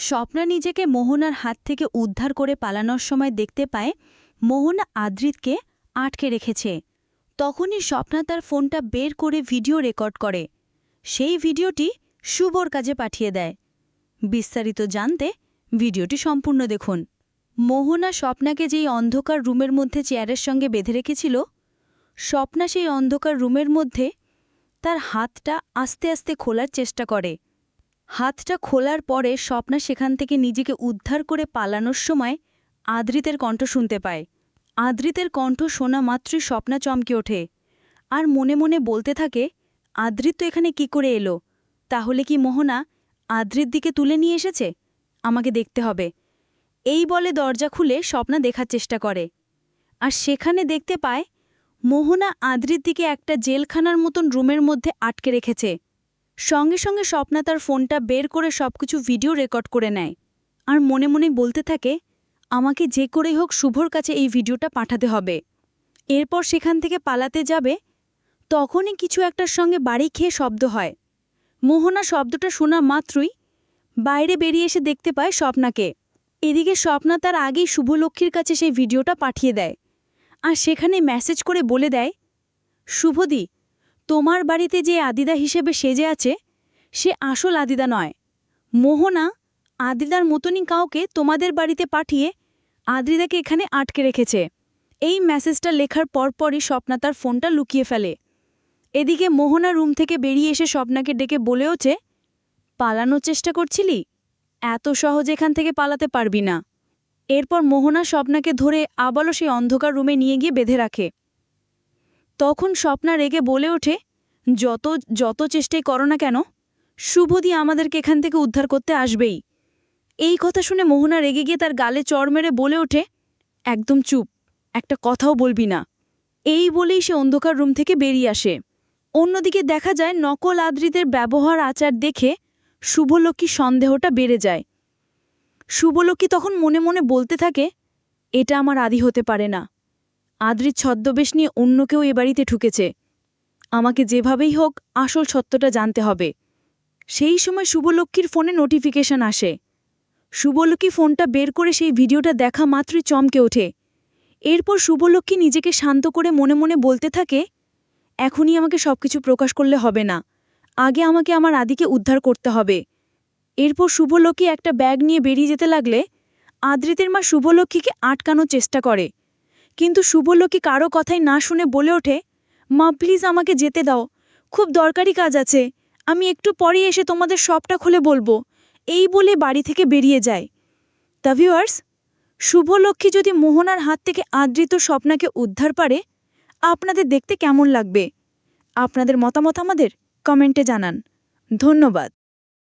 স্বপ্না নিজেকে মোহনার হাত থেকে উদ্ধার করে পালানোর সময় দেখতে পায়, মোহনা আদ্রিতকে আটকে রেখেছে। তখনই স্বপ্না তার ফোনটা বের করে ভিডিও রেকর্ড করে। সেই ভিডিওটি শুভর কাজে পাঠিয়ে দেয়। বিস্তারিত জানতে ভিডিওটি সম্পূর্ণ দেখুন। মোহনা স্বপ্নাকে যেই অন্ধকার রুমের মধ্যে চেয়ারের সঙ্গে বেঁধে রেখেছিল, স্বপ্না সেই অন্ধকার রুমের মধ্যে তার হাতটা আস্তে আস্তে খোলার চেষ্টা করে। হাতটা খোলার পরে স্বপ্না সেখান থেকে নিজেকে উদ্ধার করে পালানোর সময় আদ্রিতের কণ্ঠ শুনতে পায়। আদ্রিতের কণ্ঠ শোনা মাত্রই স্বপ্না চমকে ওঠে। আর মনে মনে বলতে থাকে, আদ্রিত তো এখানে কি করে এলো? তাহলে কি মোহনা আদ্রির দিকে তুলে নিয়ে এসেছে? আমাকে দেখতে হবে। এই বলে দরজা খুলে স্বপ্না দেখার চেষ্টা করে। আর সেখানে দেখতে পায়, মোহনা আদ্রির দিকে একটা জেলখানার মতন রুমের মধ্যে আটকে রেখেছে। সঙ্গে সঙ্গে স্বপ্না তার ফোনটা বের করে সবকিছু ভিডিও রেকর্ড করে নেয়। আর মনে মনে বলতে থাকে, আমাকে যে করেই হোক শুভর কাছে এই ভিডিওটা পাঠাতে হবে। এরপর সেখান থেকে পালাতে যাবে, তখনই কিছু একটার সঙ্গে বাড়ি খেয়ে শব্দ হয়। মোহনা শব্দটা শোনা মাত্রই বাইরে বেরিয়ে এসে দেখতে পায় স্বপ্নাকে। এদিকে স্বপ্না তার আগেই শুভলক্ষ্মীর কাছে সেই ভিডিওটা পাঠিয়ে দেয়। আর সেখানে মেসেজ করে বলে দেয়, শুভদি তোমার বাড়িতে যে আদিদা হিসেবে সেজে আছে, সে আসল আদিদা নয়। মোহনা আদিদার মতনই কাউকে তোমাদের বাড়িতে পাঠিয়ে আদ্রিদাকে এখানে আটকে রেখেছে। এই মেসেজটা লেখার পরপরই স্বপ্না তার ফোনটা লুকিয়ে ফেলে। এদিকে মোহনা রুম থেকে বেরিয়ে এসে স্বপ্নাকে ডেকে বলেওছে পালানোর চেষ্টা করছিলি? এত সহজ এখান থেকে পালাতে পারবি না। এরপর মোহনা স্বপ্নাকে ধরে আবারও সেই অন্ধকার রুমে নিয়ে গিয়ে বেঁধে রাখে। তখন স্বপ্না রেগে বলে ওঠে, যত যত চেষ্টাই করো না কেন শুভদি আমাদেরকে এখান থেকে উদ্ধার করতে আসবেই। এই কথা শুনে মোহনা রেগে গিয়ে তার গালে চড় মেরে বলে ওঠে, একদম চুপ, একটা কথাও বলবি না। এই বলেই সে অন্ধকার রুম থেকে বেরিয়ে আসে। অন্যদিকে দেখা যায় নকল আদ্রিদের ব্যবহার আচার দেখে শুভলক্ষ্মী সন্দেহটা বেড়ে যায়। শুভলক্ষ্মী তখন মনে মনে বলতে থাকে, এটা আমার আদি হতে পারে না। আদ্রির ছদ্মবেশ নিয়ে অন্য কেউ এ বাড়িতে ঠুকেছে আমাকে যেভাবেই হোক আসল সত্যটা জানতে হবে। সেই সময় শুভলক্ষ্মীর ফোনে নোটিফিকেশন আসে। শুভলক্ষ্মী ফোনটা বের করে সেই ভিডিওটা দেখা মাত্রই চমকে ওঠে। এরপর শুভলক্ষ্মী নিজেকে শান্ত করে মনে মনে বলতে থাকে, এখনই আমাকে সবকিছু প্রকাশ করলে হবে না। আগে আমাকে আমার আদিকে উদ্ধার করতে হবে। এরপর শুভলক্ষ্মী একটা ব্যাগ নিয়ে বেরিয়ে যেতে লাগলে আদ্রিতের মা শুভলক্ষ্মীকে আটকানোর চেষ্টা করে। কিন্তু শুভলক্ষ্মী কারও কথাই না শুনে বলে ওঠে, মা প্লিজ আমাকে যেতে দাও। খুব দরকারি কাজ আছে। আমি একটু পরেই এসে তোমাদের সবটা খুলে বলব। এই বলে বাড়ি থেকে বেরিয়ে যায়। দ্য ভিউয়ার্স শুভলক্ষ্মী যদি মোহনার হাত থেকে আদৃত স্বপ্নাকে উদ্ধার পারে, আপনাদের দেখতে কেমন লাগবে? আপনাদের মতামত আমাদের কমেন্টে জানান। ধন্যবাদ।